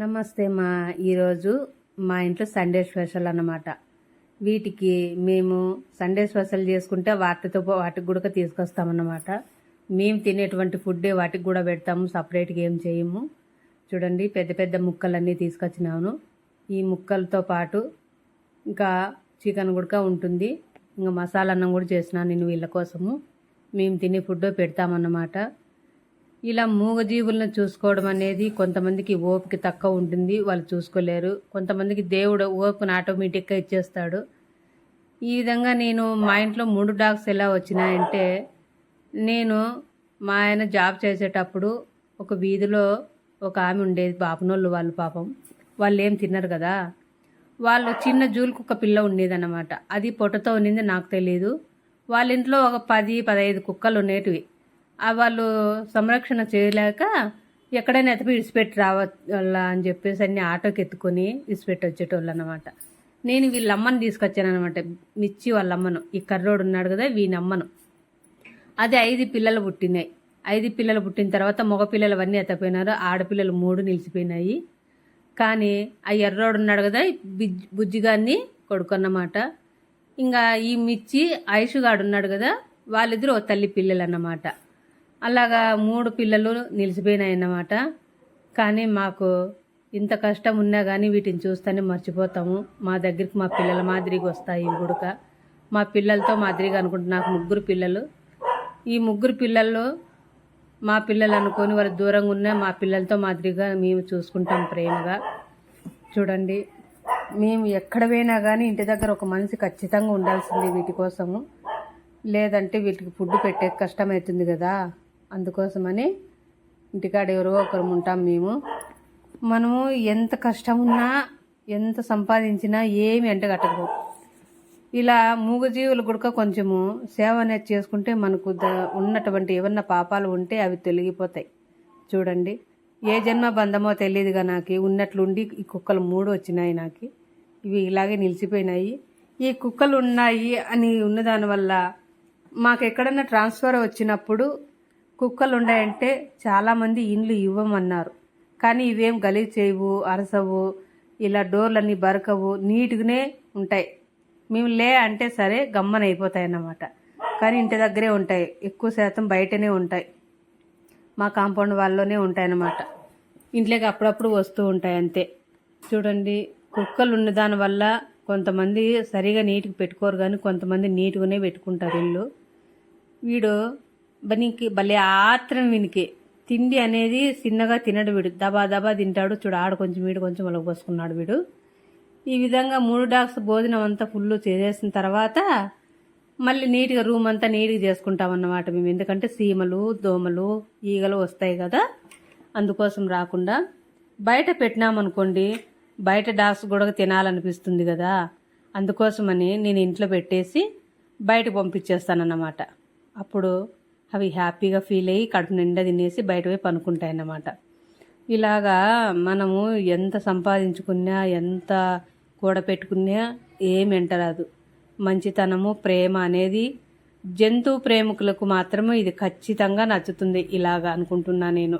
నమస్తే మా ఈరోజు మా ఇంట్లో సండే స్పెషల్ అన్నమాట. వీటికి మేము సండే స్పెషల్ చేసుకుంటే వాటితో వాటికి కూడా తీసుకొస్తామన్నమాట. మేము తినేటువంటి ఫుడ్డే వాటికి కూడా పెడతాము సపరేట్గా ఏం చేయము. చూడండి పెద్ద పెద్ద ముక్కలన్నీ తీసుకొచ్చినాను. ఈ ముక్కలతో పాటు ఇంకా చికెన్ కూడా ఉంటుంది. ఇంకా మసాలా అన్నం కూడా చేసినాను నేను వీళ్ళ కోసము. మేము తినే ఫుడ్ పెడతామన్నమాట. ఇలా మూగజీవులను చూసుకోవడం అనేది కొంతమందికి ఓపిక తక్కువ ఉంటుంది వాళ్ళు చూసుకోలేరు. కొంతమందికి దేవుడు ఓపికను ఆటోమేటిక్గా ఇచ్చేస్తాడు. ఈ విధంగా నేను మా ఇంట్లో మూడు డాగ్స్ ఎలా వచ్చినాయంటే నేను మా ఆయన జాబ్ చేసేటప్పుడు ఒక వీధిలో ఒక ఆమె ఉండేది పాపనోళ్ళు వాళ్ళు పాపం. వాళ్ళు ఏం తిన్నారు కదా? వాళ్ళు చిన్న జూలుకు ఒక పిల్ల ఉండేదన్నమాట. అది పొట్టతో ఉన్నింది నాకు తెలియదు వాళ్ళ ఇంట్లో ఒక పది పదహైదు కుక్కలు ఉండేటివి. వాళ్ళు సంరక్షణ చేయలేక ఎక్కడైనా ఎతపి ఇడిచిపెట్టి రావాల అని చెప్పేసి అన్ని ఆటోకి ఎత్తుకొని ఇడిచిపెట్టి వచ్చేటోళ్ళు అనమాట నేను వీళ్ళ అమ్మని తీసుకొచ్చాను అనమాట మిర్చి వాళ్ళ అమ్మను. ఈ కర్రోడు ఉన్నాడు కదా వీని అమ్మను. అది ఐదు పిల్లలు పుట్టినాయి. ఐదు పిల్లలు పుట్టిన తర్వాత మగ పిల్లలు అవన్నీ ఎత్తపోయినారు. ఆడపిల్లలు మూడు నిలిచిపోయినాయి. కానీ ఆ ఎర్రోడు ఉన్నాడు కదా బుజ్జి బుజ్జిగాన్ని కొడుకు అన్నమాట. ఇంకా ఈ మిచ్చి ఆయుషుగాడు ఉన్నాడు కదా వాళ్ళిద్దరూ ఓ తల్లి పిల్లలు అన్నమాట. అలాగా మూడు పిల్లలు నిలిచిపోయినాయి అన్నమాట కానీ మాకు ఇంత కష్టం ఉన్నా కానీ వీటిని చూస్తేనే మర్చిపోతాము. మా దగ్గరికి మా పిల్లల మాదిరిగా వస్తాయి ఇవి గుడక. మా పిల్లలతో మాదిరిగా అనుకుంటున్నా నాకు ముగ్గురు పిల్లలు. ఈ ముగ్గురు పిల్లలు మా పిల్లలు అనుకొని వాళ్ళు దూరంగా ఉన్న మా పిల్లలతో మాదిరిగా మేము చూసుకుంటాం ప్రేమగా. చూడండి మేము ఎక్కడ పోయినా కానీ ఇంటి దగ్గర ఒక మనిషి ఖచ్చితంగా ఉండాల్సింది వీటి కోసము. లేదంటే వీటికి ఫుడ్ పెట్టే కష్టమవుతుంది కదా. అందుకోసమని ఇంటికాడ ఎవరో ఒకరు ఉంటాం మేము. మనము ఎంత కష్టం ఉన్నా ఎంత సంపాదించినా ఏమి ఎంటగట్టకపో ఇలా మూగజీవులు కూడా కొంచెము సేవ అనేది చేసుకుంటే మనకు ద- ఉన్నటువంటి ఏమన్నా పాపాలు ఉంటే అవి తొలగిపోతాయి. చూడండి. ఏ జన్మ బంధమో తెలియదుగా నాకు. ఉన్నట్లుండి ఈ కుక్కలు మూడు వచ్చినాయి నాకు. ఇవి ఇలాగే నిలిచిపోయినాయి. ఈ కుక్కలు ఉన్నాయి అని ఉన్నదానివల్ల మాకు ఎక్కడన్నా ట్రాన్స్ఫర్ వచ్చినప్పుడు కుక్కలు ఉన్నాయంటే చాలామంది ఇండ్లు ఇవ్వమన్నారు. కానీ ఇవేం గలీజ్ చేయవు అరసవు ఇలా డోర్లన్నీ బరకవు నీట్గానే ఉంటాయి. మేము లే అంటే సరే గమ్మన అయిపోతాయి అన్నమాట కానీ ఇంటి దగ్గరే ఉంటాయి. ఎక్కువ శాతం బయటనే ఉంటాయి. మా కాంపౌండ్ వాళ్ళలోనే ఉంటాయన్నమాట. ఇంట్లోకి అప్పుడప్పుడు వస్తూ ఉంటాయి అంతే. చూడండి కుక్కలు ఉన్న దానివల్ల కొంతమంది సరిగా నీట్గా పెట్టుకోరు కానీ కొంతమంది నీట్గానే పెట్టుకుంటారు ఇల్లు. వీడు బనికి భలే ఆత్రం వీనికి. తిండి అనేది చిన్నగా తినడు వీడు. దబా దబా తింటాడు. చూడు ఆడు కొంచెం వీడు కొంచెం ఒలగ పోసుకున్నాడు వీడు. ఈ విధంగా మూడు డాగ్స్ భోజనం అంతా ఫుల్ చేసేసిన తర్వాత మళ్ళీ నీట్గా రూమ్ అంతా నీట్గా చేసుకుంటాం అన్నమాట మేము. ఎందుకంటే సీమలు దోమలు ఈగలు వస్తాయి కదా. అందుకోసం రాకుండా బయట పెట్టినామనుకోండి బయట డాగ్స్ కూడా తినాలనిపిస్తుంది కదా. అందుకోసమని నేను ఇంట్లో పెట్టేసి బయటకు పంపించేస్తానన్నమాట. అప్పుడు అవి హ్యాపీగా ఫీల్ అయ్యి కడుపు నిండా తినేసి బయట పోయి పనుకుంటాయి అన్నమాట ఇలాగా మనము ఎంత సంపాదించుకున్నా ఎంత కూడపెట్టుకున్నా ఏమి ఎంటరాదు మంచితనము ప్రేమ అనేది జంతు ప్రేమికులకు మాత్రమే ఇది ఖచ్చితంగా నచ్చుతుంది ఇలాగా అనుకుంటున్నా నేను.